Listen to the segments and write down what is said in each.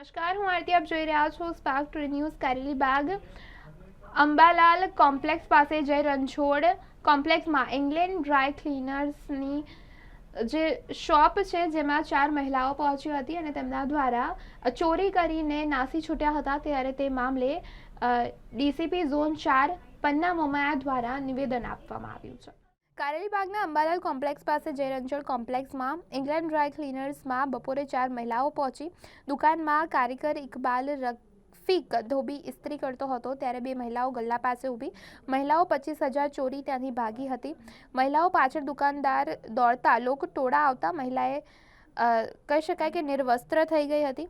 નમસ્કાર, હું આરતી, આપ જોઈ રહ્યા છો Spark to News Kareli Baug. Ambalal complex પાસે જય રણછોડ કોમ્પ્લેક્સમાં ઇંગ્લેન્ડ ડ્રાય ક્લીનર્સની જે શોપ છે, જેમાં ચાર મહિલાઓ પહોંચી હતી અને તેમના દ્વારા ચોરી કરીને નાસી છૂટ્યા હતા. ત્યારે તે મામલે ડીસીપી ઝોન ચાર પન્ના મોમાયા દ્વારા નિવેદન આપવામાં આવ્યું છે. કારેલીબાગના અંબાલાલ કોમ્પ્લેક્સ પાસે જયરંજળ કોમ્પ્લેક્સમાં ઇંગ્લેન્ડ ડ્રાય ક્લીનર્સમાં બપોરે ચાર મહિલાઓ પહોંચી દુકાનમાં કારીગર ઇકબાલ રફીક ધોબી ઇસ્ત્રી કરતો હતો ત્યારે બે મહિલાઓ ગલ્લા પાસે ઊભી. મહિલાઓ પચીસ હજાર ચોરી ત્યાંથી ભાગી હતી. મહિલાઓ પાછળ દુકાનદાર દોડતા લોકો ટોળા આવતા મહિલાએ કહી શકાય કે નિર્વસ્ત્ર થઈ ગઈ હતી.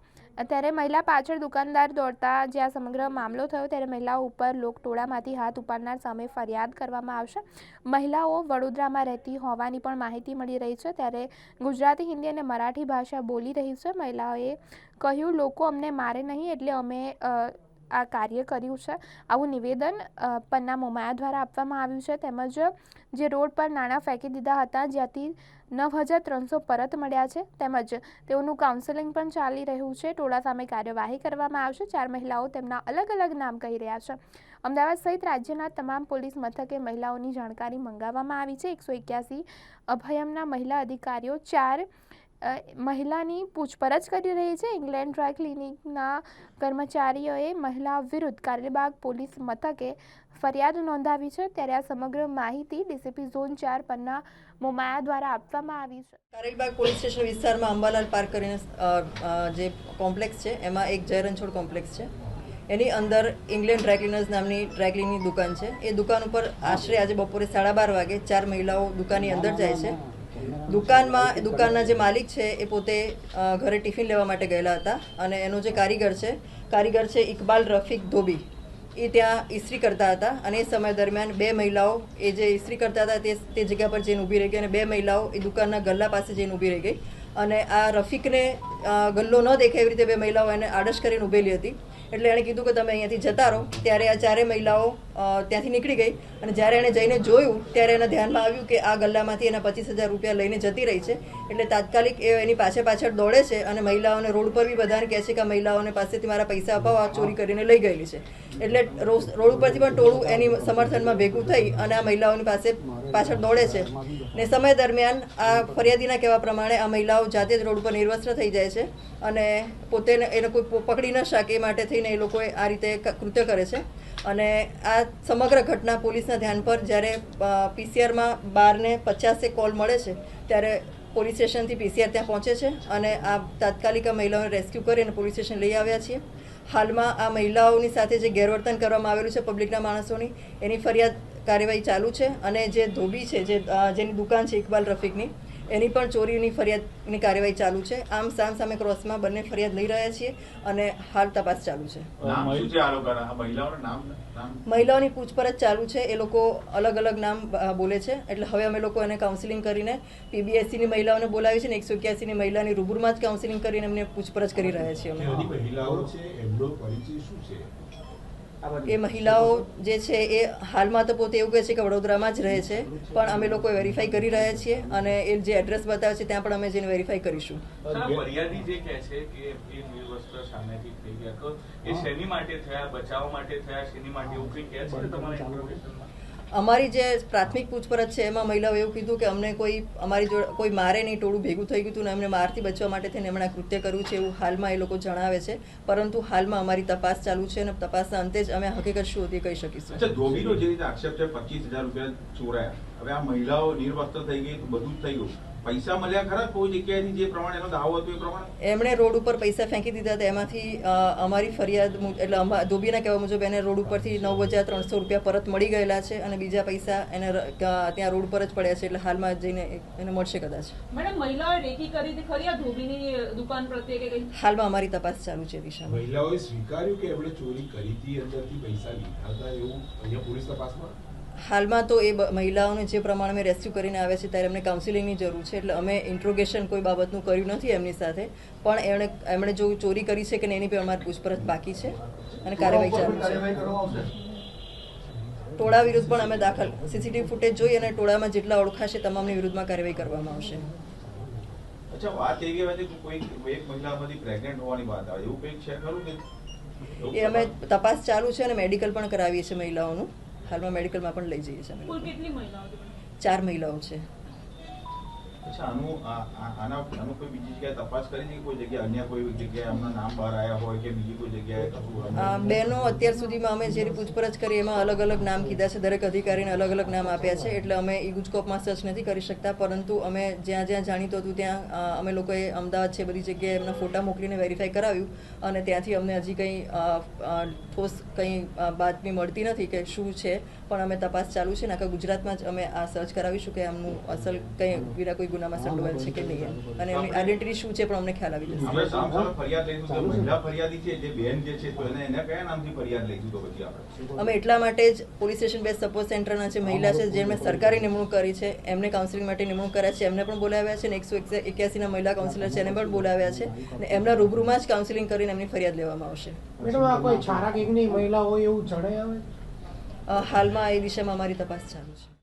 ત્યારે મહિલા પાછળ દુકાનદાર દોડતા જ્યાં સમગ્ર મામલો થયો ત્યારે મહિલાઓ ઉપર લોક ટોળામાંથી હાથ ઉપાડનાર સામે ફરિયાદ કરવામાં આવશે. મહિલાઓ વડોદરામાં રહેતી હોવાની પણ માહિતી મળી રહી છે. ત્યારે ગુજરાતી હિન્દી અને મરાઠી ભાષા બોલી રહી છે. મહિલાઓએ કહ્યું, લોકો અમને મારે નહીં એટલે અમે આ કાર્ય કર્યું છે. આવું નિવેદન પન્ના મોમાયા દ્વારા આપવામાં આવ્યું છે. તેમજ જે રોડ પર નાણાં ફેંકી દીધા હતા, જ્યાંથી નવ હજાર ત્રણસો પરત મળ્યા છે. તેમજ તેઓનું કાઉન્સેલિંગ પણ ચાલી રહ્યું છે. ટોળા સામે કાર્યવાહી કરવામાં આવશે. ચાર મહિલાઓ તેમના અલગ અલગ નામ કહી રહ્યા છે. અમદાવાદ સહિત રાજ્યના તમામ પોલીસ મથકે મહિલાઓની જાણકારી મંગાવવામાં આવી છે. એકસો એક્યાસી અભયમના મહિલા અધિકારીઓ ચાર મહિલાની પૂછપરછ કરી રહી છે. ઇંગ્લેન્ડ ડ્રાય ક્લિનિકના કર્મચારીઓએ મહિલા વિરુદ્ધ કારેલીબાગ પોલીસ મથકે ફરિયાદ નોંધાવી છે. ત્યારે આ સમગ્ર માહિતી ડીસીપી ઝોન ચાર પરના મોમાયા દ્વારા આપવામાં આવી છે. કારેલબાગ પોલીસ સ્ટેશન વિસ્તારમાં અંબાલાલ પાર્ક કરીને જે કોમ્પ્લેક્સ છે, એમાં એક જય રણછોડ કોમ્પ્લેક્સ છે. એની અંદર ઇંગ્લેન્ડ ડ્રાયક્લિનર્સ નામની ડ્રાયક્લિનની દુકાન છે. એ દુકાન ઉપર આશરે આજે બપોરે સાડા બાર વાગે ચાર મહિલાઓ દુકાનની અંદર જાય છે. દુકાનમાં, દુકાનના જે માલિક છે, એ પોતે ઘરે ટિફિન લેવા માટે ગયેલા હતા અને એનો જે કારીગર છે કારીગર છે ઇકબાલ રફીક ધોબી. એ ત્યાં ઇસ્ત્રી કરતા હતા અને એ સમય દરમિયાન બે મહિલાઓ, એ જે ઇસ્ત્રી કરતા હતા તે તે જગ્યા પર જઈને ઊભી રહી ગઈ અને બે મહિલાઓ એ દુકાનના ગલ્લા પાસે જઈને ઊભી રહી ગઈ. અને આ રફીકને ગલ્લો ન દેખાય એવી રીતે બે મહિલાઓ એને આડશ કરીને ઊભેલી હતી. એટલે એણે કીધું કે તમે અહીંયાથી જતા રહો. ત્યારે આ ચારે મહિલાઓ ત્યાંથી નીકળી ગઈ અને જ્યારે એણે જઈને જોયું, ત્યારે એના ધ્યાનમાં આવ્યું કે આ ગલ્લામાંથી એના પચીસ હજાર રૂપિયા લઈને જતી રહી છે. એટલે તાત્કાલિક એ એની પાછળ પાછળ દોડે છે અને મહિલાઓને રોડ પર બી બધાને કહે છે કે મહિલાઓને પાસેથી મારા પૈસા અપાવવા ચોરી કરીને લઈ ગયેલી છે. એટલે રોડ ઉપરથી પણ ટોળું એની સમર્થનમાં ભેગું થઈ અને આ મહિલાઓની પાસે પાછળ દોડે છે. ને સમય દરમિયાન આ ફરિયાદીના કહેવા પ્રમાણે આ મહિલાઓ જાતે જ રોડ ઉપર નિર્વસ્ત્ર થઈ જાય છે અને પોતે એને કોઈ પકડી ન શકે એ માટે થઈને એ લોકોએ આ રીતે કૃત્ય કરે છે. અને આ સમગ્ર ઘટના પોલીસના ધ્યાન પર જ્યારે પીસીઆરમાં બારને પચાસે કોલ મળે છે, ત્યારે પોલીસ સ્ટેશનથી પીસીઆર ત્યાં પહોંચે છે અને આ તાત્કાલિક આ મહિલાઓને રેસ્ક્યુ કરી અને પોલીસ સ્ટેશન લઈ આવ્યા છીએ. હાલમાં આ મહિલાઓની સાથે જે ગેરવર્તન કરવામાં આવેલું છે પબ્લિકના માણસોની, એની ફરિયાદ કાર્યવાહી ચાલુ છે અને જે ધોબી છે, જે જેની દુકાન છે ઇકબાલ રફીકની એની પણ ચોરીની ફરિયાદની કાર્યવાહી ચાલુ છે. આમ સામ સામે ક્રોસમાં બંને ફરિયાદ લઈ રહ્યા છીએ અને હાલ તપાસ ચાલુ છે. નામ શું છે આ લોકોના? આ મહિલાઓના નામ નામ? મહિલાઓની પૂછપરછ ચાલુ છે. એ લોકો અલગ અલગ નામ બોલે છે. એટલે હવે અમે લોકો એને કાઉન્સિલિંગ કરીને પીબીએસસીની મહિલાઓને બોલાવી છે ને એકસો એક્યાસીની મહિલાની રૂબરૂમાં જ કાઉન્સિલિંગ કરીને એમને પૂછપરછ કરી રહ્યા છીએ અમે. મહિલાઓ છે એમનો પરિચય શું છે? એ મહિલાઓ જે છે એ હાલમાં તો પોતે એવું કહે છે કે વડોદરામાં જ રહે છે, પણ અમે લોકો વેરીફાઈ કરી રહ્યા છીએ અને એ જે એડ્રેસ બતાવે છે ત્યાં પણ અમે જઈને વેરીફાઈ કરીશું. ફરિયાદી જે કહે છે કે એ નિર્વસ્ત્ર સામેથી થઈ ગયા. તો એ શેની માટે થયા, બચાવ માટે થયા, શેની માટે એવું કંઈ કહે છે તમારા અમારી જે પ્રાથમિક પૂછપરછ છે, એમાં મહિલાઓ એવું કીધું કે અમને કોઈ, અમારી જોડે કોઈ મારે નહીં, ટોળું ભેગું થઈ ગયું હતું ને અમને મારથી બચવા માટે થઈને એમણે કૃત્ય કર્યું છે એવું હાલમાં એ લોકો જણાવે છે. પરંતુ હાલમાં અમારી તપાસ ચાલુ છે અને તપાસના અંતે જ અમે હકીકત શું હતી કહી શકીશું. ધોબીનો જે રીતે આક્ષેપ છે, પચીસ હજાર રૂપિયા ચોરાયા. હવે આ મહિલાઓ નિર્વસ્ત્ર થઈ ગઈ બધું જ થઈ ગયું. પૈસા મળ્યા ખરા? કોઈ જગ્યાએથી જે પ્રમાણે એનો દાવો હતો એ પ્રમાણે? એમણે રોડ ઉપર પૈસા ફેંકી દીધા હતા. એમાંથી અમારી ફરિયાદ એટલે અમા- ધોબીના કહેવા મુજબ એને રોડ ઉપરથી નવ હજાર ત્રણસો રૂપિયા પરત મળી ગયેલા છે અને બીજા પૈસા એને ત્યાં રોડ પર જ પડ્યા છે એટલે હાલમાં જઈને એને મળશે કદાચ. મેડમ મહિલાઓએ રેકી કરી હતી. ખરી આ ધોબીની દુકાન પ્રત્યે કે કઈ? હાલમાં અમારી તપાસ ચાલુ છે દિશામાં મહિલાઓએ સ્વીકાર્યું કે એમણે ચોરી કરી હતી અંદરથી પૈસા લીધા હતા એવું અહીંયા પોલીસ તપાસમાં? હાલમાં તો એ મહિલાઓને જે પ્રમાણે અમે રેસ્ક્યુ કરીને આવ્યા છે ત્યારે એમને કાઉન્સિલિંગની જરૂર છે એટલે અમે ઇન્ટ્રોગેશન કોઈ બાબતનું કર્યું નથી એમની સાથે પણ એમણે એમણે જો ચોરી કરી છે કે નહીં એની પણ અમારી પૂછપરછ બાકી છે અને કાર્યવાહી ચાલુ છે. ટોળા વિરુદ્ધ પણ અમે દાખલ સીસીટીવી ફૂટેજ જોઈ અને ટોળામાં જેટલા ઓળખાશે તમામની વિરુદ્ધમાં કાર્યવાહી કરવામાં આવશે. અચ્છા વાત એવી આવે કે કોઈ એક મહિલામાંથી પ્રેગ્નેન્ટ હોવાની વાત આવે એવું કંઈક છે ખરું કે? એ અમે તપાસ ચાલુ છે અને મેડિકલ પણ કરાવીએ છીએ મહિલાઓનું. હાલમાં મેડિકલમાં પણ લઈ જઈએ છીએ અમે? ચાર મહિલાઓ છે કશું અત્યાર સુધીમાં અમે જે પૂછપરછ કરી એમાં અલગ અલગ નામ કીધા છે. દરેક અધિકારીને અલગ અલગ નામ આપ્યા છે. એટલે અમે ઈ ગુજકોપમાં સર્ચ નથી કરી શકતા. પરંતુ અમે જ્યાં જ્યાં જાણીતું હતું ત્યાં અમે લોકોએ અમદાવાદ છે બધી જગ્યાએ એમના ફોટા મોકલીને વેરીફાઈ કરાવ્યું. અને ત્યાંથી અમને હજી કંઈ ઠોસ કંઈ બાતમી મળતી નથી કે શું છે. પણ અમે તપાસ ચાલુ છે ને આખા ગુજરાતમાં જ અમે આ સર્ચ કરાવીશું કે આમનું અસલ કંઈ વિના કોઈ ગુનામાં સંડોવાયેલ છે કે નહીં અને એમની આઈડેન્ટિટી શું છે પણ અમને ખ્યાલ આવી જશે. આપણે સામ ફરિયાદ લઈશું તો મહિલા ફરિયાદી છે જે બેન જે છે તો એને એને કયા નામથી ફરિયાદ લઈશું તો પછી આપણે? અમે એટલા માટે જ પોલીસ સ્ટેશન બે સપોર્ટ સેન્ટરના જે મહિલા છે જેમણે સરકારી નિમણૂક કરી છે એમને કાઉન્સિલિંગ માટે નિમણૂક કર્યા છે એમને પણ બોલાવ્યા છે અને એકસો એક્યાસીના મહિલા કાઉન્સિલર છે એને પણ બોલાવ્યા છે અને એમના રૂબરૂમાં જ કાઉન્સિલિંગ કરીને એમની ફરિયાદ લેવામાં આવશે. મેડમ આ કોઈ છારા કિંગની મહિલા હોય એવું જણાય આવે? હાલમાં એ વિષયમાં અમારી તપાસ ચાલુ છે.